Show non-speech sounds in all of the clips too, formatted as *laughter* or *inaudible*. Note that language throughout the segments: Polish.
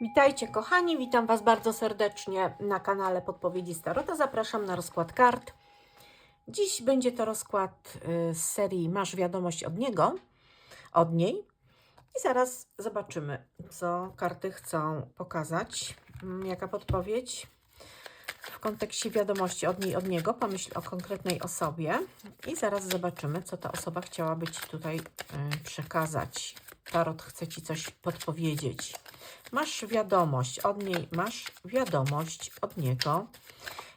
Witajcie kochani, witam Was bardzo serdecznie na kanale Podpowiedzi Starota. Zapraszam na rozkład kart. Dziś będzie to rozkład y, z serii Masz wiadomość od niego, od niej. I zaraz zobaczymy, co karty chcą pokazać. Mm, Jaka podpowiedź w kontekście wiadomości od niej, od niego. Pomyśl o konkretnej osobie i zaraz zobaczymy, co ta osoba chciałaby Ci tutaj y, przekazać. Tarot chce Ci coś podpowiedzieć. Masz wiadomość od niej, masz wiadomość od niego.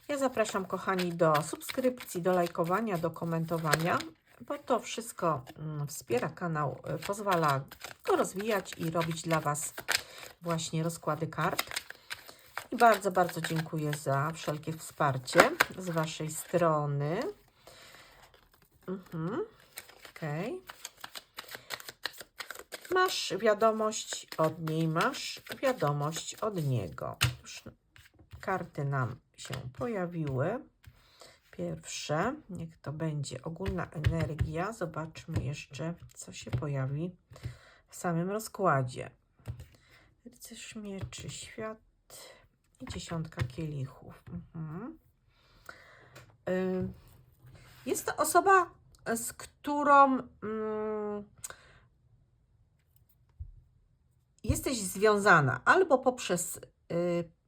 Ja zapraszam, kochani, do subskrypcji, do lajkowania, do komentowania, bo to wszystko mm, wspiera kanał, y, pozwala go rozwijać i robić dla Was właśnie rozkłady kart. I bardzo, bardzo dziękuję za wszelkie wsparcie z Waszej strony. Mhm. Okej. Masz wiadomość od niej, masz wiadomość od niego. Już karty nam się pojawiły. Pierwsze, niech to będzie ogólna energia. Zobaczmy jeszcze, co się pojawi w samym rozkładzie. Rycerz mieczy, świat i dziesiątka kielichów. Mhm. Y, Jest to osoba, z którą mm, jesteś związana albo poprzez y,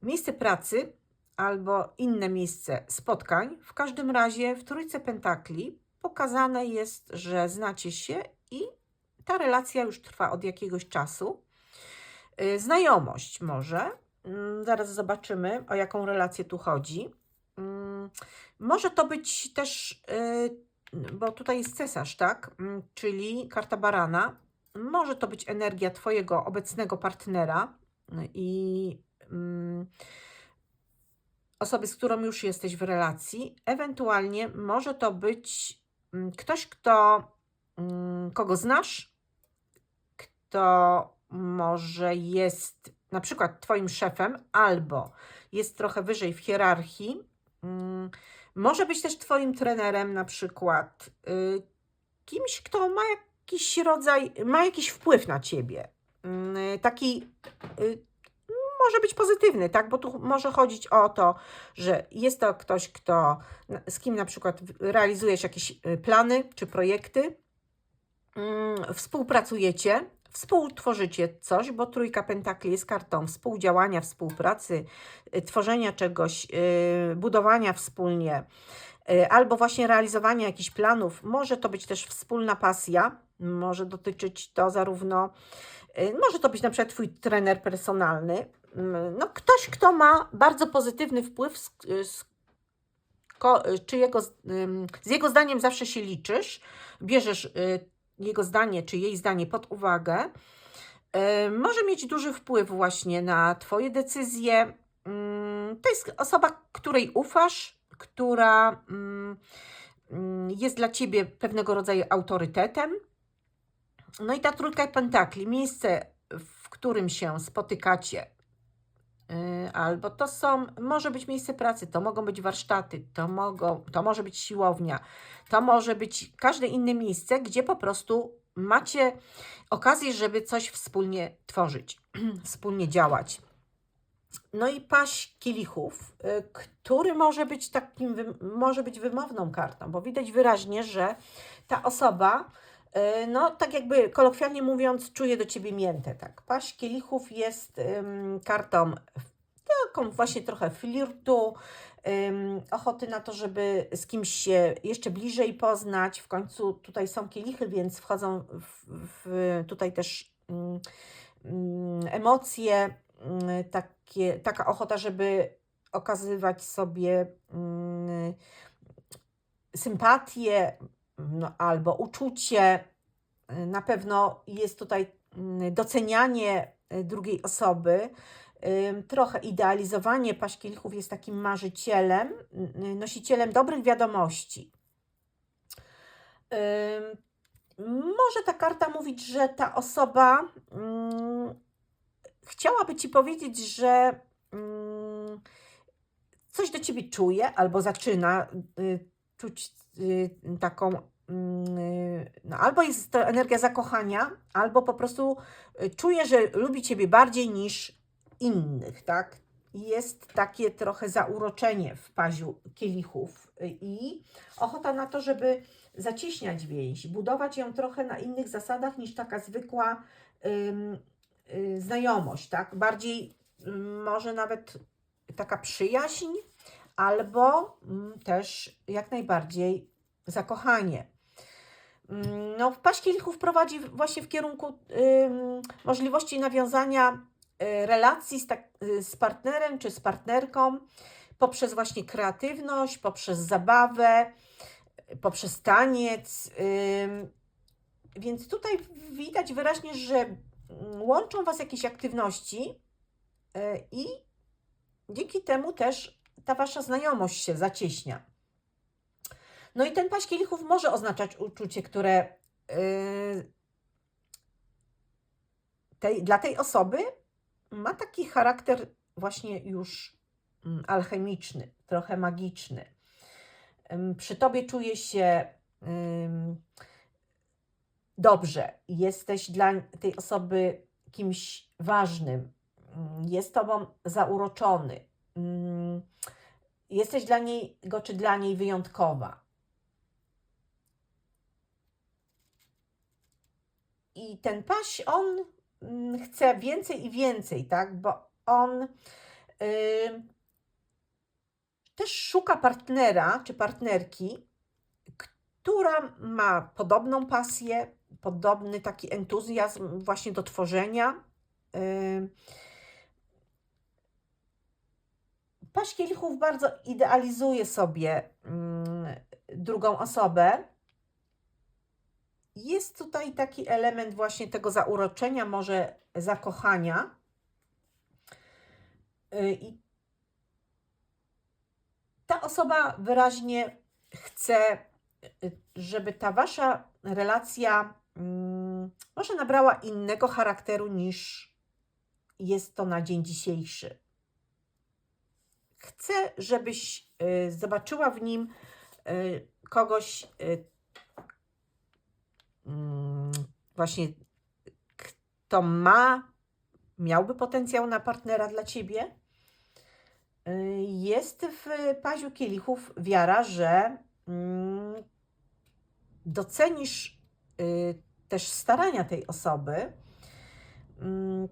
miejsce pracy, albo inne miejsce spotkań. W każdym razie w Trójce Pentakli pokazane jest, że znacie się i ta relacja już trwa od jakiegoś czasu. Y, Znajomość może. Mm, Zaraz zobaczymy, o jaką relację tu chodzi. Mm, Może to być też, y, bo tutaj jest cesarz, tak? Mm, Czyli karta barana. Może to być energia Twojego obecnego partnera i mm, osoby, z którą już jesteś w relacji. Ewentualnie może to być mm, ktoś, kto, mm, kogo znasz, kto może jest na przykład Twoim szefem, albo jest trochę wyżej w hierarchii. Może być też Twoim trenerem, na przykład y, kimś, kto ma jakiś rodzaj, ma jakiś wpływ na Ciebie. Mm, Taki y, może być pozytywny, tak? Bo tu może chodzić o to, że jest to ktoś, kto, z kim na przykład realizujesz jakieś y, plany czy projekty, mm, współpracujecie, współtworzycie coś, bo trójka pentakli jest kartą współdziałania, współpracy, y, tworzenia czegoś, budowania wspólnie, albo właśnie realizowania jakichś planów. Może to być też wspólna pasja, może dotyczyć to zarówno, y, może to być na przykład Twój trener personalny, mm, no ktoś, kto ma bardzo pozytywny wpływ, z, z, ko- czy jego, z- jego zdaniem zawsze się liczysz, bierzesz y, jego zdanie czy jej zdanie pod uwagę, y, może mieć duży wpływ właśnie na Twoje decyzje. Mm, To jest osoba, której ufasz, która mm, mm, jest dla Ciebie pewnego rodzaju autorytetem. No i ta trójka pentakli, miejsce, w którym się spotykacie, y, albo to są, może być miejsce pracy, to mogą być warsztaty, to, mogą, to może być siłownia, to może być każde inne miejsce, gdzie po prostu macie okazję, żeby coś wspólnie tworzyć, *clears throat* wspólnie działać. No i paść kielichów, y, który może być takim, może być wymowną kartą, bo widać wyraźnie, że ta osoba, y, no tak jakby kolokwialnie mówiąc, czuje do ciebie miętę, tak. Paść kielichów jest ym, kartą taką właśnie trochę flirtu, ym, ochoty na to, żeby z kimś się jeszcze bliżej poznać. W końcu tutaj są kielichy, więc wchodzą w, w tutaj też ym, ym, emocje, ym, takie, taka ochota, żeby okazywać sobie ym, sympatię no, albo uczucie. Y, Na pewno jest tutaj ym, docenianie y, drugiej osoby, trochę idealizowanie paśkielichów jest takim marzycielem, y, nosicielem dobrych wiadomości. Może ta karta mówić, że ta osoba mm, chciałaby ci powiedzieć, że mm, coś do ciebie czuje albo zaczyna y, czuć y, taką. mm, No, albo jest to energia zakochania, albo po prostu y, czuje, że lubi ciebie bardziej niż innych, tak? Jest takie trochę zauroczenie w paziu kielichów i ochota na to, żeby zacieśniać więź, budować ją trochę na innych zasadach niż taka zwykła znajomość, tak? Bardziej ym, może nawet taka przyjaźń, albo mm, też jak najbardziej zakochanie. Mm, No, paść kielichów prowadzi właśnie w kierunku możliwości nawiązania y, relacji z, tak, y, z partnerem czy z partnerką poprzez właśnie kreatywność, poprzez zabawę, y, poprzez taniec. Więc tutaj widać wyraźnie, że mm, łączą Was jakieś aktywności y, i dzięki temu też ta Wasza znajomość się zacieśnia. No i ten paść kielichów może oznaczać uczucie, które yy, tej, dla tej osoby ma taki charakter właśnie już mm, alchemiczny, trochę magiczny. Przy tobie czuje się ym, dobrze, jesteś dla tej osoby kimś ważnym, ym, jest tobą zauroczony, ym, jesteś dla niego czy dla niej wyjątkowa. I ten paś, on mm, chce więcej i więcej, tak? Bo on y, też szuka partnera czy partnerki, która ma podobną pasję, podobny taki entuzjazm właśnie do tworzenia. Y, Paść kielichów bardzo idealizuje sobie mm, drugą osobę. Jest tutaj taki element właśnie tego zauroczenia, może zakochania. Y, I ta osoba wyraźnie chce, y, żeby ta wasza relacja może nabrała innego charakteru niż jest to na dzień dzisiejszy. Chcę, żebyś y, zobaczyła w nim y, kogoś y, mm, właśnie, kto ma, miałby potencjał na partnera dla ciebie. Jest w paziu kielichów wiara, że mm, docenisz też starania tej osoby. Mm,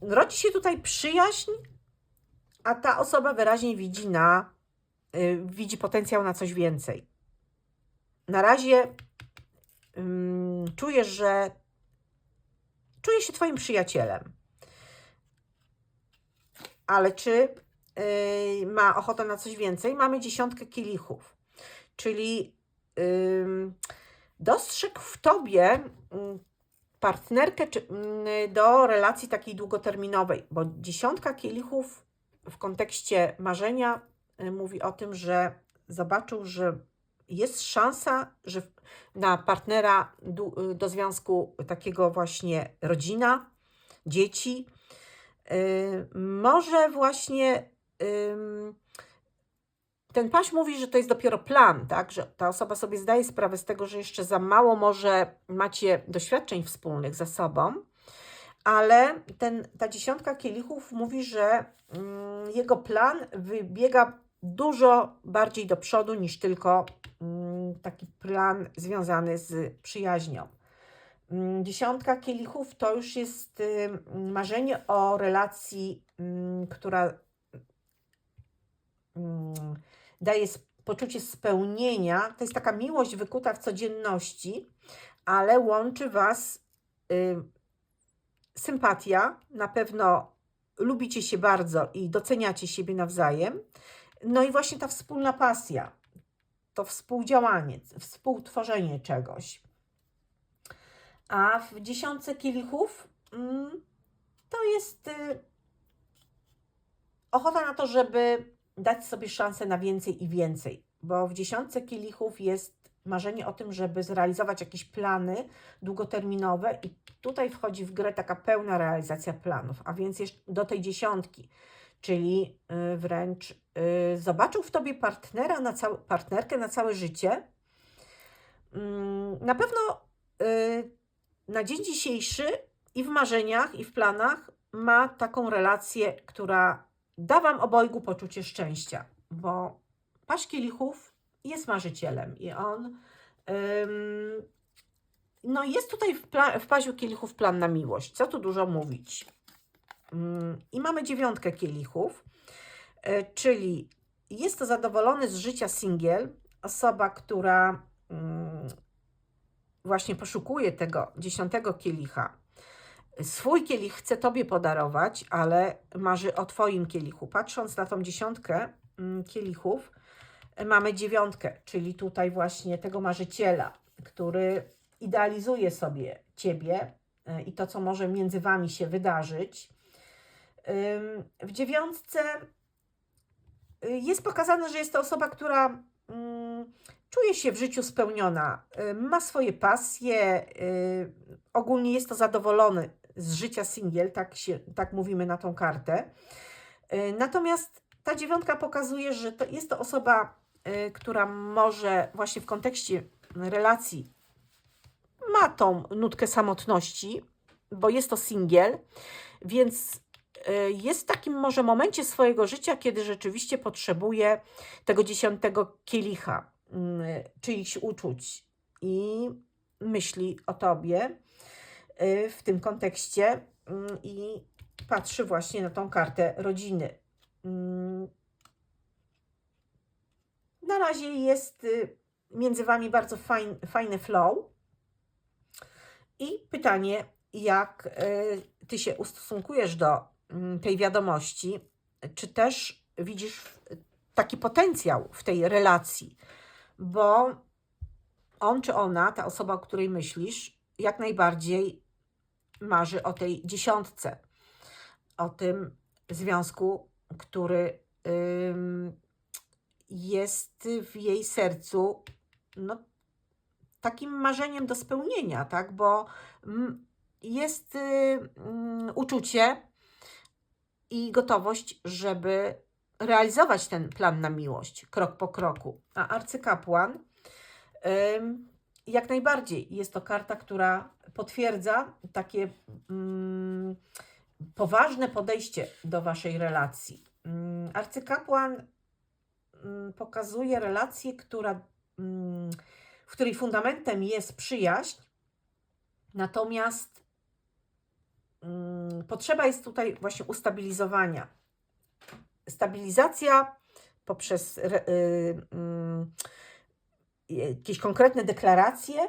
Rodzi się tutaj przyjaźń, a ta osoba wyraźnie widzi na, y, widzi potencjał na coś więcej. Na razie ym, czujesz, że czuje się Twoim przyjacielem. Ale czy y, ma ochotę na coś więcej? Mamy dziesiątkę kielichów, czyli dostrzegł w Tobie ym, partnerkę ym, do relacji takiej długoterminowej, bo dziesiątka kielichów w kontekście marzenia y, mówi o tym, że zobaczył, że jest szansa, że na partnera y, do związku takiego właśnie rodzina, dzieci. Y, Może właśnie ten paś mówi, że to jest dopiero plan, tak? Że ta osoba sobie zdaje sprawę z tego, że jeszcze za mało może macie doświadczeń wspólnych ze sobą, ale ten, ta dziesiątka kielichów mówi, że mm, jego plan wybiega dużo bardziej do przodu niż tylko mm, taki plan związany z przyjaźnią. Mm, Dziesiątka kielichów to już jest ym, marzenie o relacji, ym, która ym, daje poczucie spełnienia. To jest taka miłość wykuta w codzienności, ale łączy Was ym, sympatia. Na pewno lubicie się bardzo i doceniacie siebie nawzajem. No i właśnie ta wspólna pasja, to współdziałanie, współtworzenie czegoś. A w dziesiątce kielichów mm, to jest y, ochota na to, żeby dać sobie szansę na więcej i więcej, bo w dziesiątce kielichów jest marzenie o tym, żeby zrealizować jakieś plany długoterminowe i tutaj wchodzi w grę taka pełna realizacja planów, a więc jeszcze do tej dziesiątki, czyli y, wręcz y, zobaczył w tobie partnera na całe, partnerkę na całe życie. Mm, Na pewno y, na dzień dzisiejszy i w marzeniach, i w planach ma taką relację, która da Wam obojgu poczucie szczęścia, bo Paź Kielichów jest marzycielem i on ym, no jest tutaj w, w Paziu Kielichów plan na miłość. Co tu dużo mówić? Ym, I mamy dziewiątkę kielichów, y, czyli jest to zadowolony z życia singiel, osoba, która ym, właśnie poszukuje tego dziesiątego kielicha. Swój kielich chce Tobie podarować, ale marzy o Twoim kielichu. Patrząc na tą dziesiątkę mm, kielichów, mamy dziewiątkę, czyli tutaj właśnie tego marzyciela, który idealizuje sobie Ciebie y, i to, co może między Wami się wydarzyć. W dziewiątce y, jest pokazane, że jest to osoba, która mm, czuje się w życiu spełniona, y, ma swoje pasje, y, ogólnie jest to zadowolony z życia singiel, tak, się, tak mówimy na tą kartę. Y, Natomiast ta dziewiątka pokazuje, że to jest to osoba, y, która może właśnie w kontekście relacji ma tą nutkę samotności, bo jest to singiel, więc y, jest w takim może momencie swojego życia, kiedy rzeczywiście potrzebuje tego dziesiątego kielicha, mm, czyichś uczuć i myśli o tobie w tym kontekście mm, i patrzy właśnie na tą kartę rodziny. Mm. Na razie jest y, między wami bardzo fajn, fajny flow. I pytanie, jak y, ty się ustosunkujesz do mm, tej wiadomości? Czy też widzisz taki potencjał w tej relacji? Bo on czy ona, ta osoba, o której myślisz, jak najbardziej marzy o tej dziesiątce, o tym związku, który jest w jej sercu no, takim marzeniem do spełnienia, tak? Bo mm, jest y, mm, uczucie i gotowość, żeby realizować ten plan na miłość krok po kroku. A arcykapłan jak najbardziej jest to karta, która potwierdza takie mm, poważne podejście do waszej relacji. Mm, Arcykapłan mm, pokazuje relację, która, mm, w której fundamentem jest przyjaźń, natomiast potrzeba jest tutaj właśnie ustabilizowania. Stabilizacja poprzez y, mm, jakieś konkretne deklaracje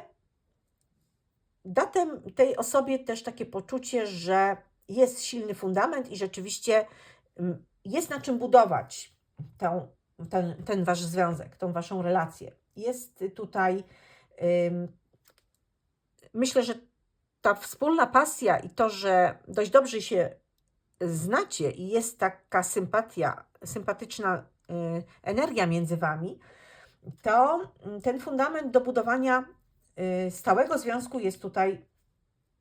da tem, tej osobie też takie poczucie, że jest silny fundament i rzeczywiście jest na czym budować tę, ten, ten wasz związek, tą waszą relację. Jest tutaj, myślę, że ta wspólna pasja i to, że dość dobrze się znacie i jest taka sympatia, sympatyczna y, energia między wami, to mm, ten fundament do budowania y, stałego związku jest tutaj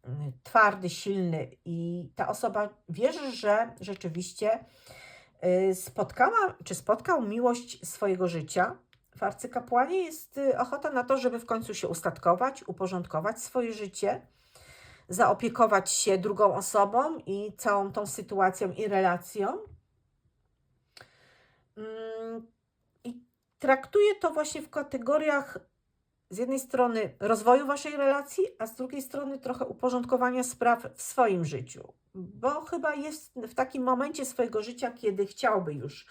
mm, twardy, silny i ta osoba wierzy, że rzeczywiście y, spotkała, czy spotkał miłość swojego życia. W arcykapłanie jest y, ochota na to, żeby w końcu się ustatkować, uporządkować swoje życie, zaopiekować się drugą osobą i całą tą sytuacją i relacją. I traktuje to właśnie w kategoriach z jednej strony rozwoju waszej relacji, a z drugiej strony trochę uporządkowania spraw w swoim życiu. Bo chyba jest w takim momencie swojego życia, kiedy chciałby już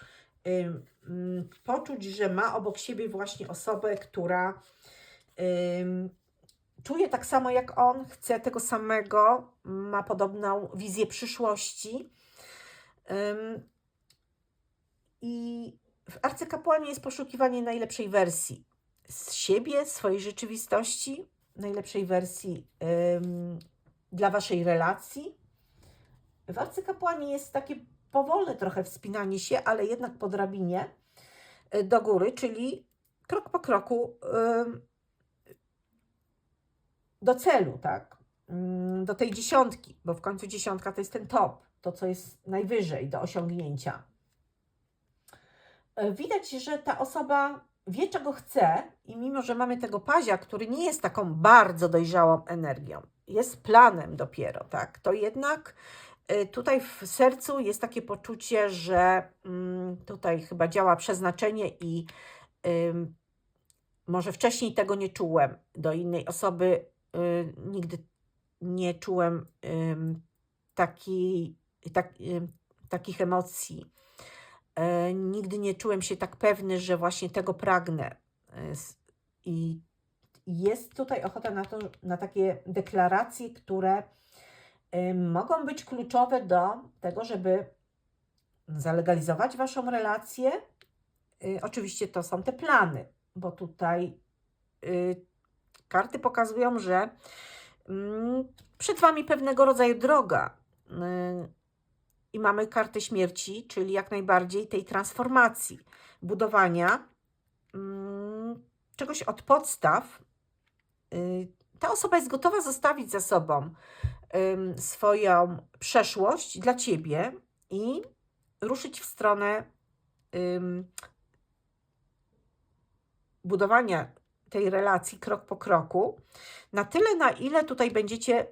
ym, ym, poczuć, że ma obok siebie właśnie osobę, która ym, czuje tak samo jak on, chce tego samego, ma podobną wizję przyszłości. Ym, I w arcykapłanie jest poszukiwanie najlepszej wersji z siebie, swojej rzeczywistości, najlepszej wersji ym, dla waszej relacji. W arcykapłanie jest takie powolne trochę wspinanie się, ale jednak po drabinie y, do góry, czyli krok po kroku do celu, tak? Do tej dziesiątki, bo w końcu dziesiątka to jest ten top, to co jest najwyżej do osiągnięcia. Y, Widać, że ta osoba wie, czego chce, i mimo, że mamy tego pazia, który nie jest taką bardzo dojrzałą energią, jest planem dopiero, tak, to jednak y, tutaj w sercu jest takie poczucie, że mm, tutaj chyba działa przeznaczenie i może wcześniej tego nie czułem do innej osoby, y, nigdy nie czułem ym, takiej, tak, takich emocji. E, nigdy nie czułem się tak pewny, że właśnie tego pragnę. E, I jest tutaj ochota na, to, na takie deklaracje, które y, mogą być kluczowe do tego, żeby zalegalizować Waszą relację. Y, Oczywiście to są te plany, bo tutaj y, karty pokazują, że mm, przed Wami pewnego rodzaju droga. Y, I mamy kartę śmierci, czyli jak najbardziej tej transformacji, budowania mm, czegoś od podstaw. Y, Ta osoba jest gotowa zostawić za sobą ym, swoją przeszłość dla Ciebie i ruszyć w stronę ym, budowania tej relacji krok po kroku, na tyle, na ile tutaj będziecie y,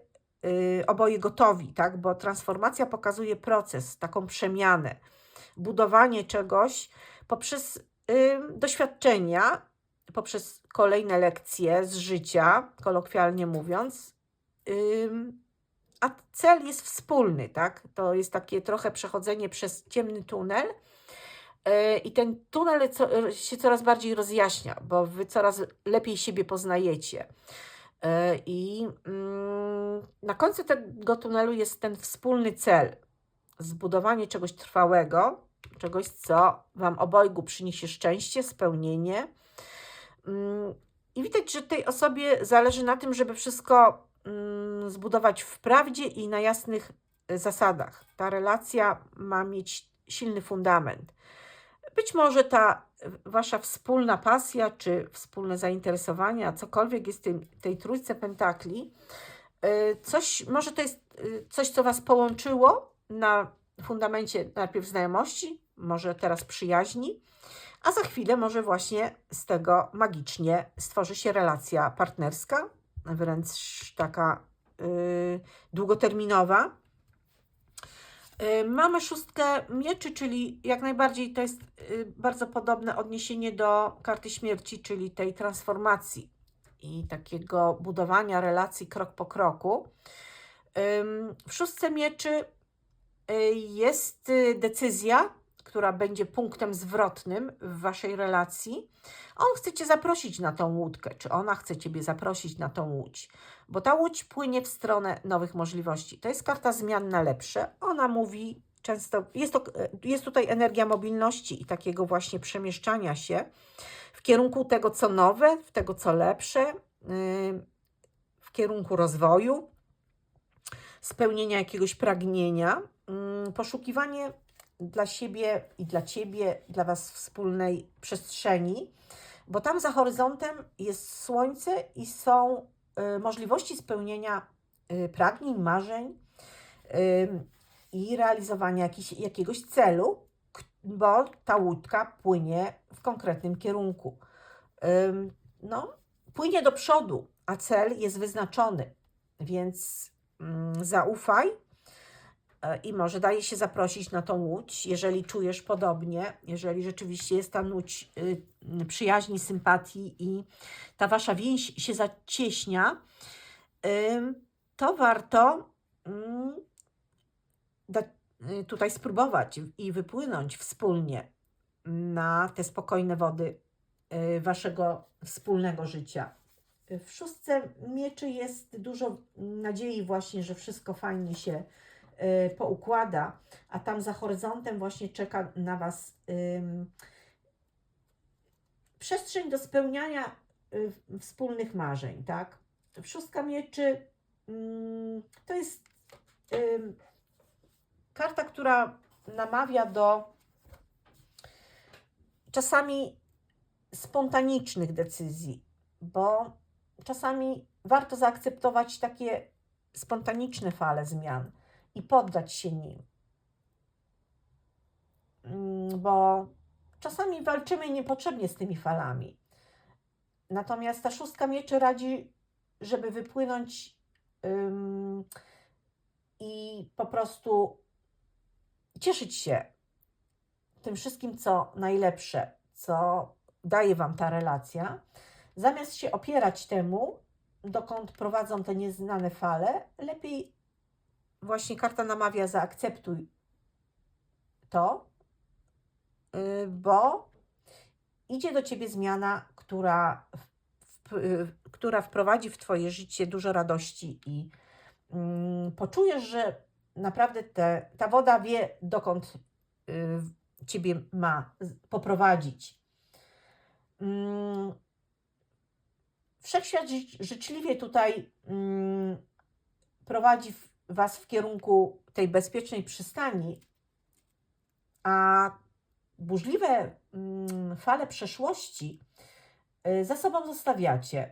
oboje gotowi, tak? Bo transformacja pokazuje proces, taką przemianę, budowanie czegoś poprzez y, doświadczenia, poprzez kolejne lekcje z życia, kolokwialnie mówiąc. Ym, a cel jest wspólny, tak? To jest takie trochę przechodzenie przez ciemny tunel. I ten tunel się coraz bardziej rozjaśnia, bo wy coraz lepiej siebie poznajecie. Yy, I mm, na końcu tego tunelu jest ten wspólny cel zbudowanie czegoś trwałego, czegoś, co Wam obojgu przyniesie szczęście, spełnienie. Mm, I widać, że tej osobie zależy na tym, żeby wszystko mm, zbudować w prawdzie i na jasnych y, zasadach. Ta relacja ma mieć silny fundament. Być może ta wasza wspólna pasja, czy wspólne zainteresowania, cokolwiek jest w tej, tej trójce pentakli, y, coś, może to jest y, coś, co was połączyło na fundamencie najpierw znajomości, może teraz przyjaźni, a za chwilę może właśnie z tego magicznie stworzy się relacja partnerska, wręcz taka y, długoterminowa. Y, Mamy szóstkę mieczy, czyli jak najbardziej to jest y, bardzo podobne odniesienie do karty śmierci, czyli tej transformacji i takiego budowania relacji krok po kroku. W szóstce mieczy y, jest decyzja, która będzie punktem zwrotnym w waszej relacji. On chce cię zaprosić na tą łódkę, czy ona chce ciebie zaprosić na tą łódź, bo ta łódź płynie w stronę nowych możliwości. To jest karta zmian na lepsze. Ona mówi często, jest, to, jest tutaj energia mobilności i takiego właśnie przemieszczania się w kierunku tego, co nowe, w tego, co lepsze, yy, w kierunku rozwoju, spełnienia jakiegoś pragnienia, mm, poszukiwanie dla siebie i dla ciebie, dla was wspólnej przestrzeni, bo tam za horyzontem jest słońce i są y, możliwości spełnienia y, pragnień, marzeń y, i realizowania jakiegoś celu, bo ta łódka płynie w konkretnym kierunku. No, płynie do przodu, a cel jest wyznaczony, więc mm, zaufaj i może daje się zaprosić na tą łódź, jeżeli czujesz podobnie, jeżeli rzeczywiście jest ta łódź y, przyjaźni, sympatii i ta wasza więź się zacieśnia, ym, to warto mm, y, tutaj spróbować i wypłynąć wspólnie na te spokojne wody y, waszego wspólnego życia. W szóstce mieczy jest dużo nadziei właśnie, że wszystko fajnie się y, poukłada, a tam za horyzontem właśnie czeka na Was przestrzeń do spełniania y, wspólnych marzeń, tak? Szóstka mieczy to jest karta, która namawia do czasami spontanicznych decyzji, bo czasami warto zaakceptować takie spontaniczne fale zmian i poddać się nim. Mm, Bo czasami walczymy niepotrzebnie z tymi falami. Natomiast ta szóstka mieczy radzi, żeby wypłynąć ym, i po prostu cieszyć się tym wszystkim, co najlepsze, co daje Wam ta relacja, zamiast się opierać temu, dokąd prowadzą te nieznane fale, lepiej właśnie karta namawia, zaakceptuj to, yy, bo idzie do Ciebie zmiana, która, w, która wprowadzi w Twoje życie dużo radości i mm, poczujesz, że naprawdę te, ta woda wie, dokąd y, Ciebie ma poprowadzić. Mm, Wszechświat ży- życzliwie tutaj mm, prowadzi w- Was w kierunku tej bezpiecznej przystani, a burzliwe mm, fale przeszłości y, za sobą zostawiacie.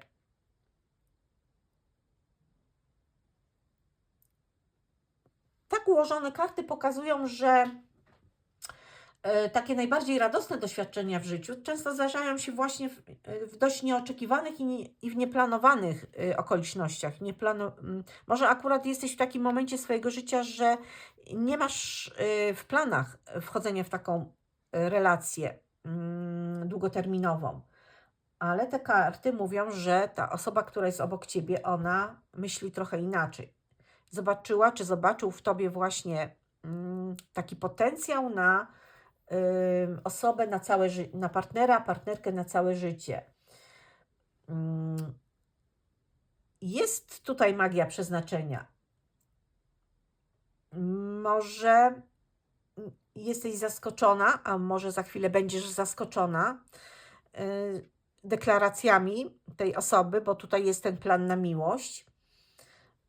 Tak ułożone karty pokazują, że takie najbardziej radosne doświadczenia w życiu często zdarzają się właśnie w, e, w dość nieoczekiwanych i, nie, i w nieplanowanych e, okolicznościach. Nieplano, m, może akurat jesteś w takim momencie swojego życia, że nie masz e, w planach wchodzenia w taką e, relację mm, długoterminową. Ale te karty mówią, że ta osoba, która jest obok ciebie, ona myśli trochę inaczej. Zobaczyła, czy zobaczył w tobie właśnie mm, taki potencjał na osobę na całe na partnera, partnerkę na całe życie. Ym, Jest tutaj magia przeznaczenia. Może mm, jesteś zaskoczona, a może za chwilę będziesz zaskoczona y, deklaracjami tej osoby, bo tutaj jest ten plan na miłość.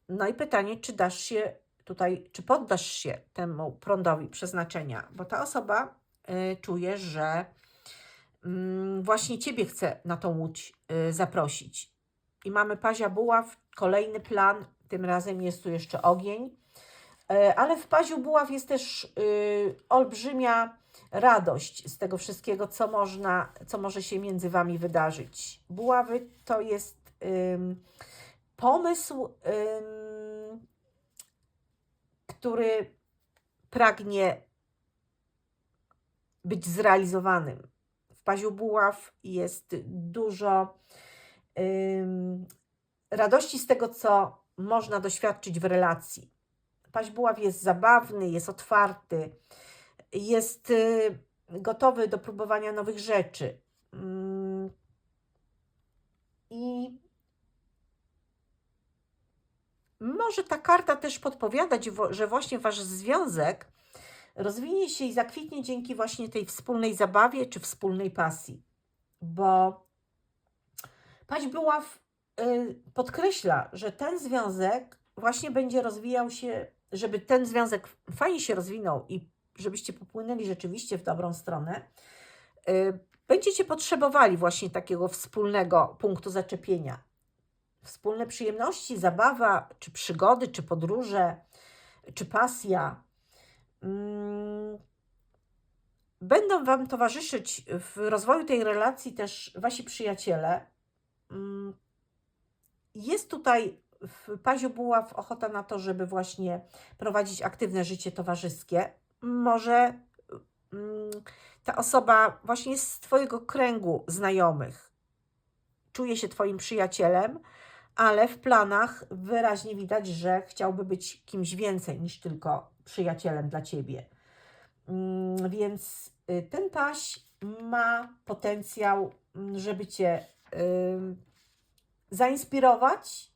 No i pytanie, czy dasz się tutaj, czy poddasz się temu prądowi przeznaczenia, bo ta osoba y, czuje, że mm, właśnie Ciebie chce na tą łódź y, zaprosić. I mamy Pazia Buław, kolejny plan, tym razem jest tu jeszcze ogień, Y, ale w Paziu Buław jest też olbrzymia radość z tego wszystkiego, co można, co może się między Wami wydarzyć. Buławy to jest pomysł, który pragnie być zrealizowanym. W Paziu Buław jest dużo radości z tego, co można doświadczyć w relacji. Paź Buław jest zabawny, jest otwarty, jest y, gotowy do próbowania nowych rzeczy. Mm, I może ta karta też podpowiadać, że właśnie wasz związek rozwinie się i zakwitnie dzięki właśnie tej wspólnej zabawie czy wspólnej pasji. Bo Paź Buław y, podkreśla, że ten związek właśnie będzie rozwijał się, żeby ten związek fajnie się rozwinął i żebyście popłynęli rzeczywiście w dobrą stronę, y, będziecie potrzebowali właśnie takiego wspólnego punktu zaczepienia. Wspólne przyjemności, zabawa, czy przygody, czy podróże, czy pasja. Mm, Będą Wam towarzyszyć w rozwoju tej relacji też Wasi przyjaciele. Mm, Jest tutaj w Paziu Buław ochota na to, żeby właśnie prowadzić aktywne życie towarzyskie. Może mm, ta osoba właśnie jest z Twojego kręgu znajomych. Czuje się Twoim przyjacielem, ale w planach wyraźnie widać, że chciałby być kimś więcej niż tylko przyjacielem dla Ciebie. Mm, Więc y, ten paś ma potencjał, mm, żeby Cię zainspirować,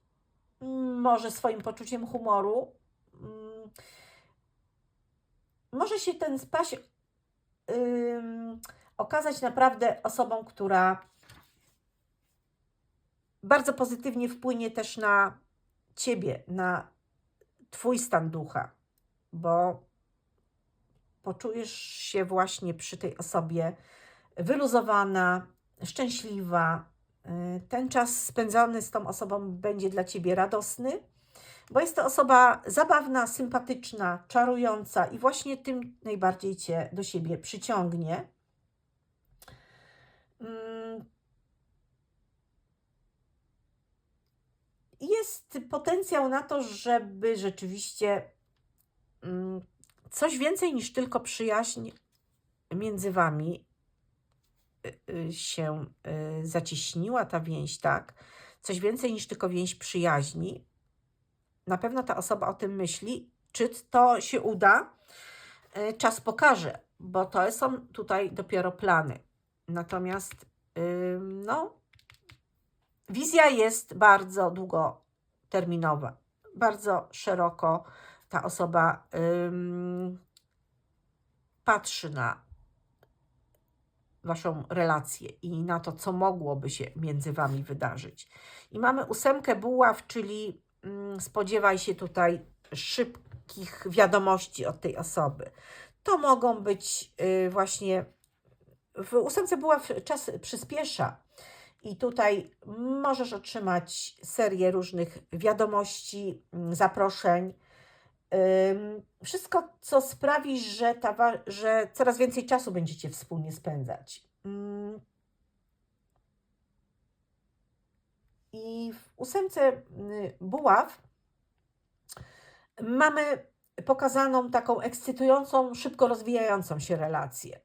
mm, może swoim poczuciem humoru. Może się ten ym, okazać naprawdę osobą, która bardzo pozytywnie wpłynie też na Ciebie, na Twój stan ducha, bo poczujesz się właśnie przy tej osobie wyluzowana, szczęśliwa. Y, Ten czas spędzony z tą osobą będzie dla Ciebie radosny, bo jest to osoba zabawna, sympatyczna, czarująca i właśnie tym najbardziej Cię do siebie przyciągnie. mm, jest potencjał na to, żeby rzeczywiście coś więcej niż tylko przyjaźń między wami y, y, się y, zacieśniła, ta więź, tak? Coś więcej niż tylko więź przyjaźni. Na pewno ta osoba o tym myśli. Czy to się uda? Czas pokaże, bo to są tutaj dopiero plany. Natomiast, no, wizja jest bardzo długoterminowa, bardzo szeroko ta osoba ym, patrzy na Waszą relację i na to, co mogłoby się między Wami wydarzyć. I mamy ósemkę buław, czyli mm, spodziewaj się tutaj szybkich wiadomości od tej osoby. To mogą być y, właśnie w ósemce buław czas przyspiesza. I tutaj możesz otrzymać serię różnych wiadomości, zaproszeń. Wszystko, co sprawi, że, ta, że coraz więcej czasu będziecie wspólnie spędzać. Ym, I w ósemce y, buław mamy pokazaną taką ekscytującą, szybko rozwijającą się relację.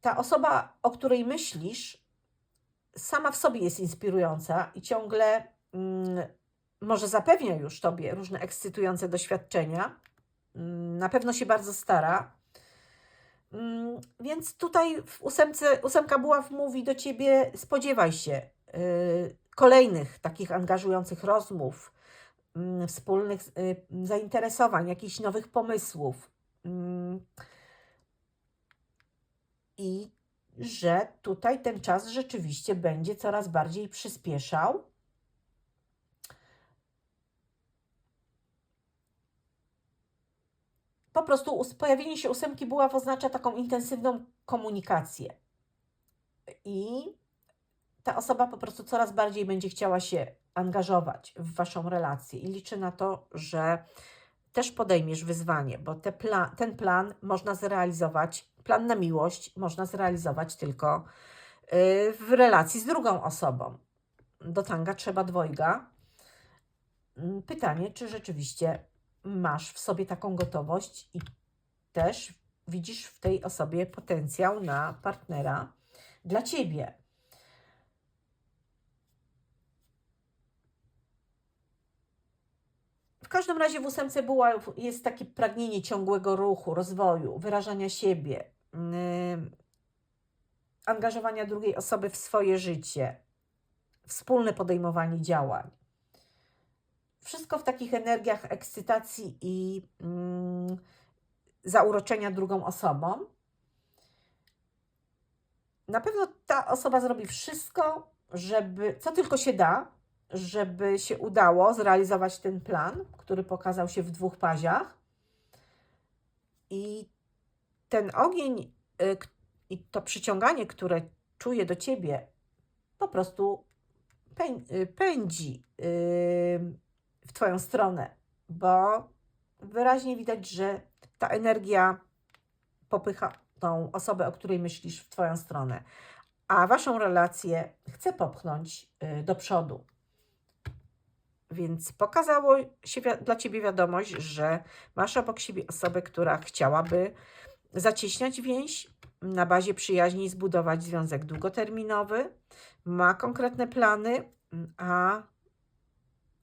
Ta osoba, o której myślisz, sama w sobie jest inspirująca i ciągle mm, może zapewnia już Tobie różne ekscytujące doświadczenia. Mm, na pewno się bardzo stara. Mm, więc tutaj w ósemce, ósemka buław mówi do Ciebie, spodziewaj się y, kolejnych takich angażujących rozmów, mm, wspólnych y, zainteresowań, jakichś nowych pomysłów. I że tutaj ten czas rzeczywiście będzie coraz bardziej przyspieszał. Po prostu pojawienie się ósemki buław oznacza taką intensywną komunikację. I ta osoba po prostu coraz bardziej będzie chciała się angażować w Waszą relację i liczy na to, że też podejmiesz wyzwanie, bo te pla- ten plan można zrealizować, plan na miłość można zrealizować tylko y, w relacji z drugą osobą. Do tanga trzeba dwojga. Mm, Pytanie, czy rzeczywiście masz w sobie taką gotowość i też widzisz w tej osobie potencjał na partnera dla ciebie. W każdym razie w ósemce buław jest takie pragnienie ciągłego ruchu, rozwoju, wyrażania siebie, ym, angażowania drugiej osoby w swoje życie, wspólne podejmowanie działań. Wszystko w takich energiach ekscytacji i mm, zauroczenia drugą osobą. Na pewno ta osoba zrobi wszystko, żeby, co tylko się da, żeby się udało zrealizować ten plan, który pokazał się w dwóch paziach. I ten ogień y, i to przyciąganie, które czuje do ciebie, po prostu pę- pędzi y, w Twoją stronę, bo wyraźnie widać, że ta energia popycha tą osobę, o której myślisz, w Twoją stronę, a Waszą relację chce popchnąć y, do przodu. Więc pokazało się dla Ciebie wiadomość, że masz obok siebie osobę, która chciałaby zacieśniać więź na bazie przyjaźni zbudować związek długoterminowy, ma konkretne plany, a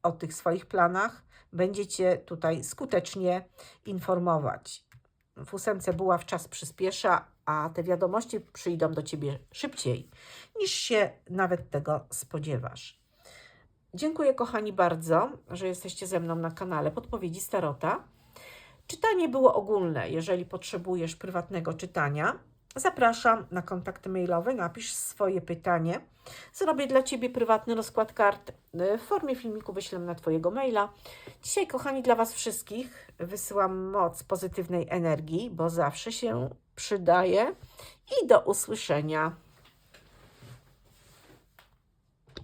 o tych swoich planach będziecie tutaj skutecznie informować. W ósemce buław czas przyspiesza, a te wiadomości przyjdą do Ciebie szybciej, niż się nawet tego spodziewasz. Dziękuję kochani bardzo, że jesteście ze mną na kanale Podpowiedzi Starota. Czytanie było ogólne. Jeżeli potrzebujesz prywatnego czytania, zapraszam na kontakt mailowy, napisz swoje pytanie. Zrobię dla Ciebie prywatny rozkład kart y, w formie filmiku, wyślę na Twojego maila. Dzisiaj, kochani, dla Was wszystkich wysyłam moc pozytywnej energii, bo zawsze się przydaje. I do usłyszenia.